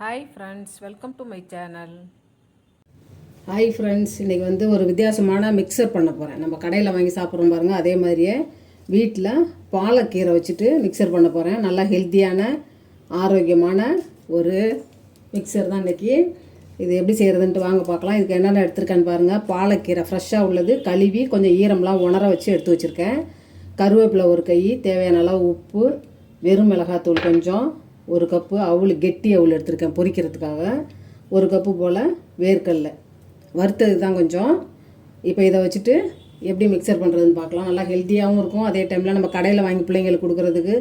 Hi friends welcome to my channel hi friends இன்றைக்கி வந்து ஒரு வித்தியாசமான மிக்சர் பண்ண போகிறேன் நம்ம கடையில் வாங்கி சாப்பிட்றோம் பாருங்கள் அதே மாதிரியே வீட்டில் பாலக்கீரை வச்சுட்டு மிக்சர் பண்ண போகிறேன் நல்லா ஹெல்த்தியான ஆரோக்கியமான ஒரு மிக்சர் தான் இன்றைக்கி இது எப்படி செய்கிறதுன்ட்டு வாங்க பார்க்கலாம். இதுக்கு என்னென்ன எடுத்திருக்கேன்னு பாருங்கள் பாலக்கீரை ஃப்ரெஷ்ஷாக உள்ளது. கழுவி கொஞ்சம் ஈரம்லாம் உணர வச்சு எடுத்து வச்சுருக்கேன். கருவேப்பிலை ஒரு கை தேவையான அளவு உப்பு வெறும் மிளகாத்தூள் கொஞ்சம் ஒரு கப்பு அவுள் கெட்டி அவுள் எடுத்திருக்கேன் பொரிக்கிறதுக்காக ஒரு கப்பு போல் வேர்க்கடலை. வறுத்தது தான் கொஞ்சம். இப்போ இதை வச்சுட்டு எப்படி மிக்சர் பண்ணுறதுன்னு பார்க்கலாம். நல்லா ஹெல்த்தியாகவும் இருக்கும். அதே டைமில் நம்ம கடையில் வாங்கி பிள்ளைங்களுக்கு கொடுக்குறதுக்கு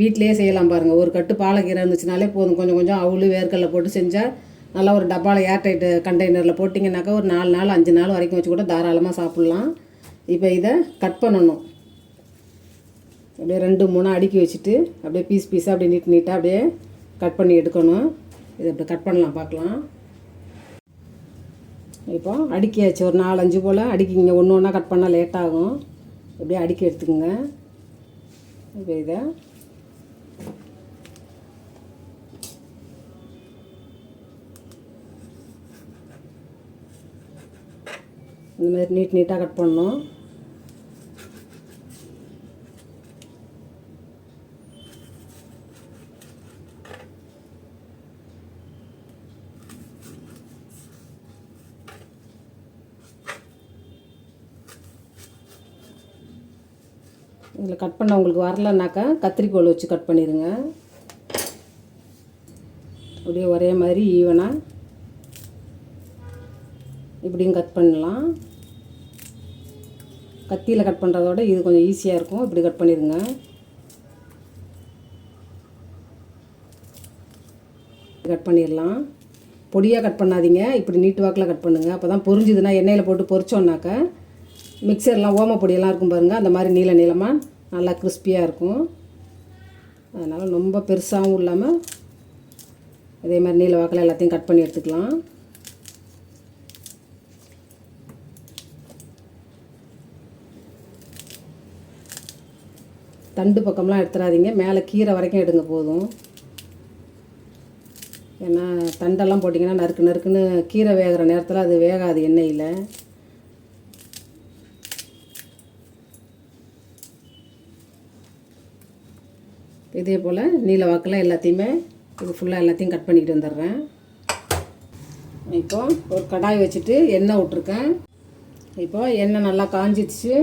வீட்டிலே செய்யலாம் பாருங்கள் ஒரு கட்டு பாலக்கீரை இருந்துச்சுனாலே போதும். கொஞ்சம் கொஞ்சம் அவுள் வேர்க்கடலை போட்டு செஞ்சால் நல்லா ஒரு டப்பாவில் ஏர்டைட்டு கண்டெய்னரில் போட்டிங்கனாக்கா ஒரு நாலு நாள் அஞ்சு நாள் வரைக்கும் வச்சு கூட தாராளமாக சாப்பிட்லாம். இப்போ இதை கட் பண்ணணும். அப்படியே ரெண்டு மூணு அடுக்கி வச்சுட்டு அப்படியே பீஸ் பீஸாக அப்படியே நீட் நீட்டாக அப்படியே கட் பண்ணி எடுக்கணும். இதை அப்படி கட் பண்ணலாம் பார்க்கலாம். இப்போ அடுக்கியாச்சு ஒரு நாலஞ்சு போல் அடுக்கிங்க. ஒன்று ஒன்றா கட் பண்ணால் லேட் ஆகும். அப்படியே அடுக்கி எடுத்துக்கோங்க. இப்போ இதை இந்த மாதிரி நீட் நீட்டாக கட் பண்ணணும். இதில் கட் பண்ண உங்களுக்கு வரலனாக்கா கத்திரிக்கோல் வச்சு கட் பண்ணிடுங்க. அப்படியே ஒரே மாதிரி ஈவனாக இப்படியும் கட் பண்ணலாம். கத்தியில் கட் பண்ணுறதோட இது கொஞ்சம் ஈஸியாக இருக்கும். இப்படி கட் பண்ணிடுங்க. கட் பண்ணிடலாம். பொடியாக கட் பண்ணாதீங்க. இப்படி நீட்டு வாக்கில் கட் பண்ணுங்கள் அப்போ தான் பொரிஞ்சுதுன்னா எண்ணெயில் போட்டு பொரிச்சோன்னாக்கா மிக்சர்லாம் ஓம பொடியெல்லாம் இருக்கும் பாருங்கள் அந்த மாதிரி நீள நீளமாக நல்லா கிறிஸ்பியாக இருக்கும். அதனால் ரொம்ப பெருசாகவும் இல்லாமல் இதே மாதிரி நீல வாக்கில் எல்லாத்தையும் கட் பண்ணி எடுத்துக்கலாம். தண்டு பக்கம்லாம் எடுத்துடாதீங்க மேலே கீரை வரைக்கும் எடுங்க போதும். ஏன்னா தண்டெல்லாம் போட்டிங்கன்னா நறுக்கு நறுக்குன்னு கீரை வேகிற நேரத்தில் அது வேகாது எண்ணெயில். இதே போல் நீல வாக்கில் எல்லாத்தையுமே இது ஃபுல்லாக எல்லாத்தையும் கட் பண்ணிக்கிட்டு வந்துடுறேன். இப்போ ஒரு கடாய் வச்சுட்டு எண்ணெய் விட்ருக்கேன் இப்போ எண்ணெய் நல்லா காஞ்சிடுச்சு.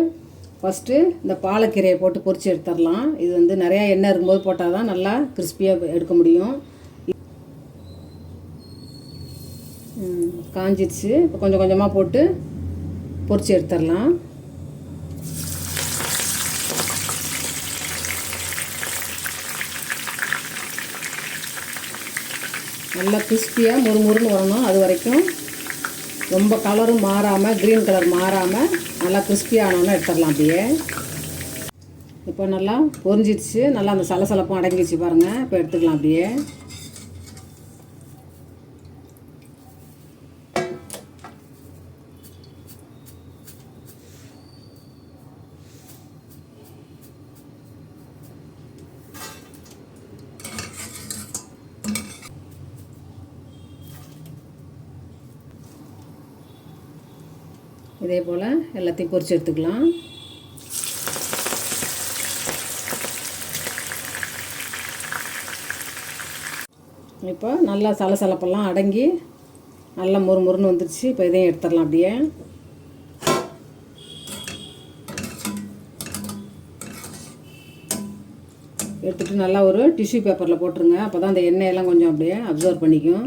ஃபஸ்ட்டு இந்த பாலக்கீரையை போட்டு பொறிச்சு எடுத்துடலாம். இது வந்து நிறையா எண்ணெய் இருக்கும்போது போட்டால் தான் நல்லா கிறிஸ்பியாக எடுக்க முடியும். காஞ்சிடுச்சு. இப்போ கொஞ்சம் கொஞ்சமாக போட்டு பொறிச்சு எடுத்துடலாம். நல்லா கிறிஸ்பியாக முறுமுறுன்னு வரணும். அது வரைக்கும் ரொம்ப கலரும் மாறாமல் க்ரீன் கலர் மாறாமல் நல்லா கிறிஸ்பியானோன்னு எடுத்துடலாம் அப்படியே. இப்போ நல்லா பொரிஞ்சிடுச்சு. நல்லா அந்த சலசலப்பும் அடங்கிடுச்சு பாருங்கள் இப்போ எடுத்துக்கலாம் அப்படியே. இதே போல் எல்லாத்தையும் பொறிச்சு எடுத்துக்கலாம். இப்போ நல்லா சலசலப்பெல்லாம் அடங்கி நல்லா மொறு மொறுன்னு வந்துடுச்சு இப்போ இதையும் எடுத்துடலாம் அப்படியே. எடுத்துகிட்டு நல்லா ஒரு டிஷ்யூ பேப்பரில் போட்டுருங்க. அப்போ தான் அந்த எண்ணெயெல்லாம் கொஞ்சம் அப்படியே அப்சர்வ் பண்ணிக்கும்.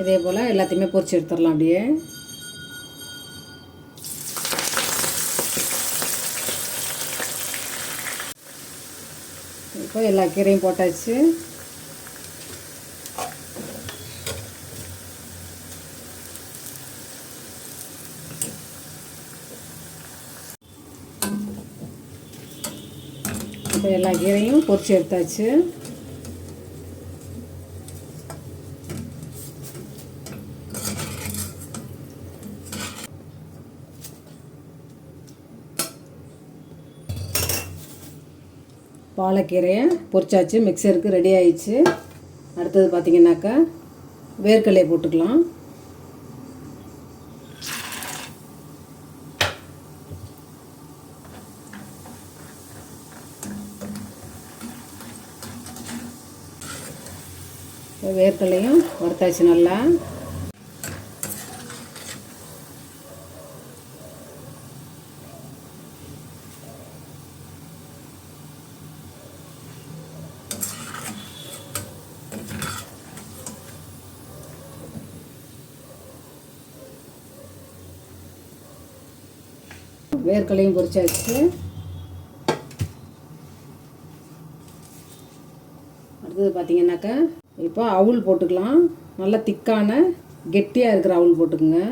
இதே போல் எல்லாத்தையுமே பொறிச்சு எடுத்துடலாம் அப்படியே. இப்போ எல்லா கீரையும் போட்டாச்சு. இப்போ எல்லா கீரையும் பொறிச்சு எடுத்தாச்சு. பாலக்கீரையை பொரிச்சாச்சு. மிக்சருக்கு ரெடி ஆயிடுச்சு. அடுத்தது பார்த்தீங்கன்னாக்கா வேர்க்கடலையை போட்டுக்கலாம். வேர்க்கடலையும் வறுத்தாச்சு நல்லா. வேர்க்கடலையும் பொறிச்சாச்சு அடுத்தது பார்த்தீங்கன்னாக்கா இப்போ அவுள் போட்டுக்கலாம். நல்லா திக்கான கெட்டியாக இருக்கிற அவுள் போட்டுக்குங்க.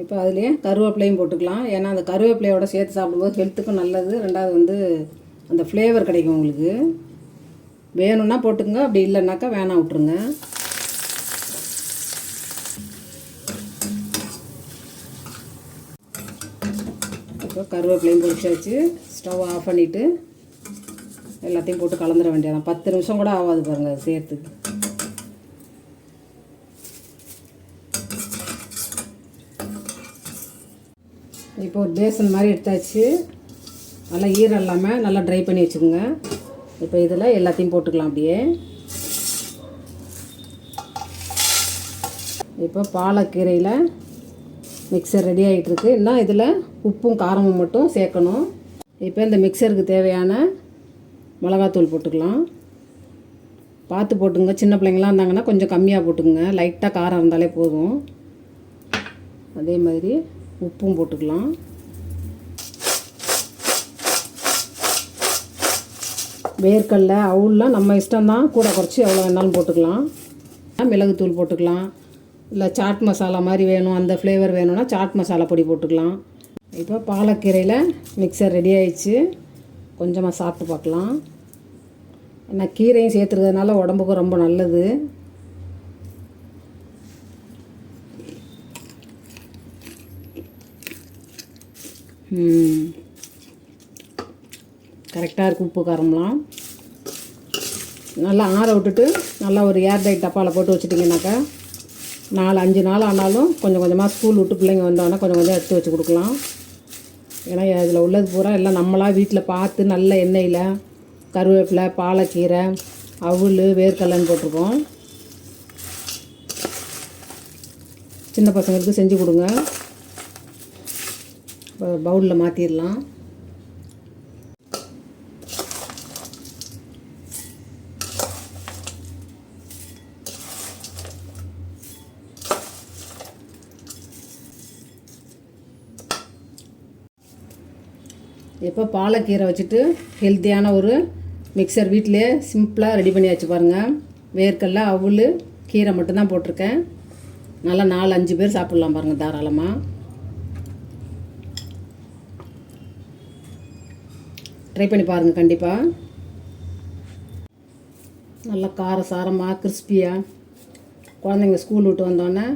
இப்போ அதுலேயே கருவேப்பிலையும் போட்டுக்கலாம். ஏன்னா அந்த கருவேப்பிலையோட சேர்த்து சாப்பிடும்போது ஹெல்த்துக்கும் நல்லது. ரெண்டாவது வந்து அந்த ஃப்ளேவர் கிடைக்கும் உங்களுக்கு. வேணும்னா போட்டுக்கங்க. அப்படி இல்லைன்னாக்கா வேணாம் விட்ருங்க இப்போ கருவேப்பிலையும் பொரிச்சாச்சு. ஸ்டவ் ஆஃப் பண்ணிவிட்டு எல்லாத்தையும் போட்டு கலந்துட வேண்டியதான் பத்து நிமிஷம் கூட ஆகாது பாருங்கள் சேர்த்து. இப்போ ஒரு பேசன் மாதிரி எடுத்தாச்சு. நல்லா ஈரம் இல்லாமல் நல்லா ட்ரை பண்ணி வச்சுக்கோங்க. இப்போ இதில் எல்லாத்தையும் போட்டுக்கலாம் அப்படியே. இப்போ பாலக்கீரையில் மிக்சர் ரெடி ஆகிட்டுருக்கு இன்னும் இதில் உப்பும் காரமும் மட்டும் சேர்க்கணும். இப்போ இந்த மிக்சருக்கு தேவையான மிளகாத்தூள் போட்டுக்கலாம். பார்த்து போட்டுங்க. சின்ன பிள்ளைங்களாம் இருந்தாங்கன்னா கொஞ்சம் கம்மியாக போட்டுக்குங்க. லைட்டாக காரம் இருந்தாலே போதும். அதே மாதிரி உப்பும் போட்டுக்கலாம். வேர்க்கடல அவுல்லாம் நம்ம இஷ்டம்தான். கூட குறைச்சி எவ்வளோ வேணாலும் போட்டுக்கலாம். மிளகுத்தூள் போட்டுக்கலாம். இல்லை சாட் மசாலா மாதிரி வேணும் அந்த ஃப்ளேவர் வேணும்னா சாட் மசாலா பொடி போட்டுக்கலாம். இப்போ பாலக்கீரையில் மிக்சர் ரெடி ஆயிடுச்சு. கொஞ்சமாக சாப்பிட்டு பார்க்கலாம். ஏன்னா கீரையும் சேர்த்துருக்கிறதுனால உடம்புக்கும் ரொம்ப நல்லது. கரெக்டாக இருக்கும் உப்பு காரம்லாம் நல்லா ஆற விட்டுட்டு நல்லா ஒரு ஏர் டைட் டப்பாவில் போட்டு வச்சுட்டிங்கனாக்கா நாலு அஞ்சு நாள் ஆனாலும் கொஞ்சம் கொஞ்சமாக ஸ்கூல் விட்டு பிள்ளைங்க வந்தோடனே கொஞ்சம் கொஞ்சம் எடுத்து வச்சு கொடுக்கலாம். ஏன்னா இதில் உள்ளது பூரா எல்லாம் நம்மளாக வீட்டில் பார்த்து நல்ல எண்ணெயில் கருவேப்பிலை பாலக்கீரை அவுள் வேர்க்கல்லன்னு போட்டிருக்கோம். சின்ன பசங்களுக்கு செஞ்சு கொடுங்க. பவுலில் மாற்றிடலாம் இப்போ பாலக்கீரை வச்சுட்டு ஹெல்த்தியான ஒரு மிக்சர் வீட்டிலே சிம்பிளாக ரெடி பண்ணியாச்சு பாருங்கள் வேர்க்கடல அவுள் கீரை மட்டும்தான் போட்டிருக்கேன். நல்லா நாலு அஞ்சு பேர் சாப்பிட்லாம் பாருங்கள் தாராளமாக ட்ரை பண்ணி பாருங்கள் கண்டிப்பாக நல்லா கார சாரமாக கிறிஸ்பியாக குழந்தைங்க ஸ்கூல் விட்டு வந்தோடனே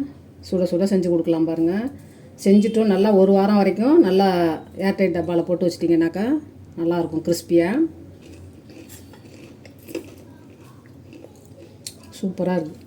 சுட சுட செஞ்சு கொடுக்கலாம் பாருங்கள் செஞ்சுட்டும் நல்லா ஒரு வாரம் வரைக்கும் நல்லா ஏர்டைட் டப்பாவில் போட்டு வச்சிட்டிங்கனாக்கா நல்லாயிருக்கும் கிறிஸ்பியாக சூப்பராக இருக்குது